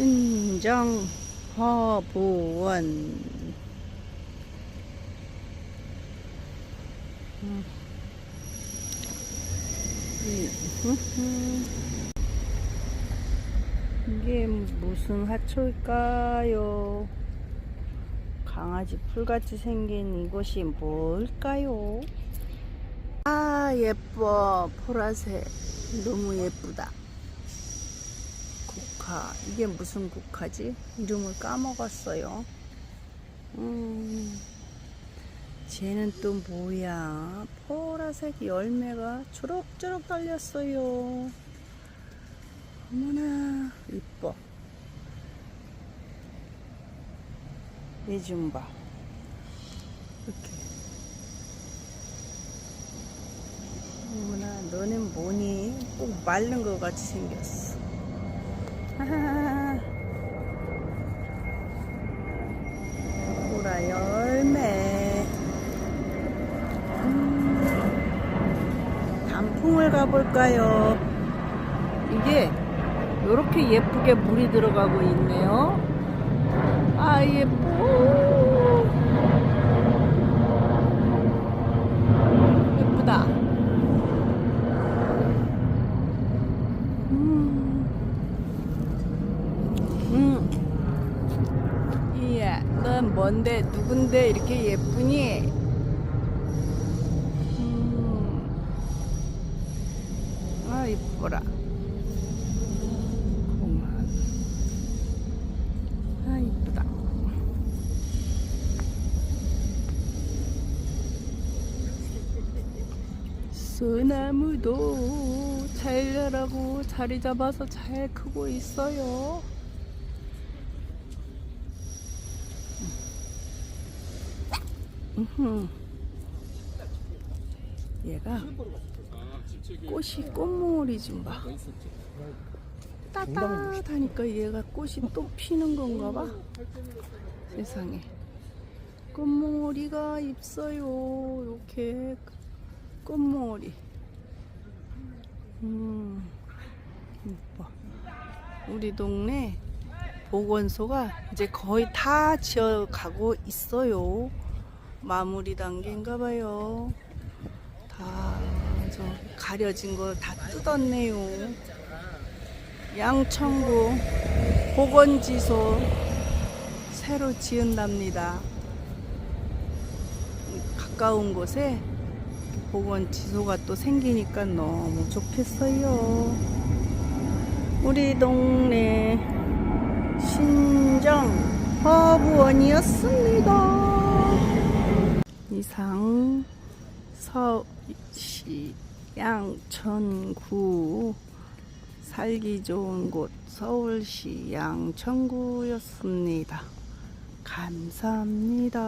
신정 허부원. 이게 무슨 하초일까요? 강아지 풀같이 생긴 이것이 뭘까요? 아 예뻐 보라색 너무 예쁘다 국화 이게 무슨 국화지? 이름을 까먹었어요. 음 쟤는 또 뭐야? 보라색 열매가 초록초록 달렸어요. 어머나 이뻐. 얘좀봐 이렇게. 어머나 너는 뭐니? 꼭 마른 것 같이 생겼어. 보라 열매 음, 단풍을 가볼까요 이게 이렇게 예쁘게 물이 들어가고 있네요 아 예뻐 예쁘다 음. 음. 이야, 넌 뭔데, 누군데 이렇게 예쁘니? 음. 아, 이뻐라. 아, 이쁘다. 소나무도 잘 자라고 자리 잡아서 잘 크고 있어요. 얘가 꽃이 꽃모리 좀 봐. 따뜻하니까 얘가 꽃이 또 피는 건가 봐. 세상에. 꽃모리가 있어요. 이렇게 꽃모리. 음, 이뻐. 우리 동네 보건소가 이제 거의 다 지어 가고 있어요. 마무리 단계인가 봐요. 다 저 가려진 걸다 뜯었네요. 양천구 보건지소 새로 지은답니다. 가까운 곳에 보건지소가 또 생기니까 너무 좋겠어요. 우리 동네 신정 허브원이었습니다. 이상 서시 양천구 살기 좋은 곳 서울시 양천구였습니다. 감사합니다.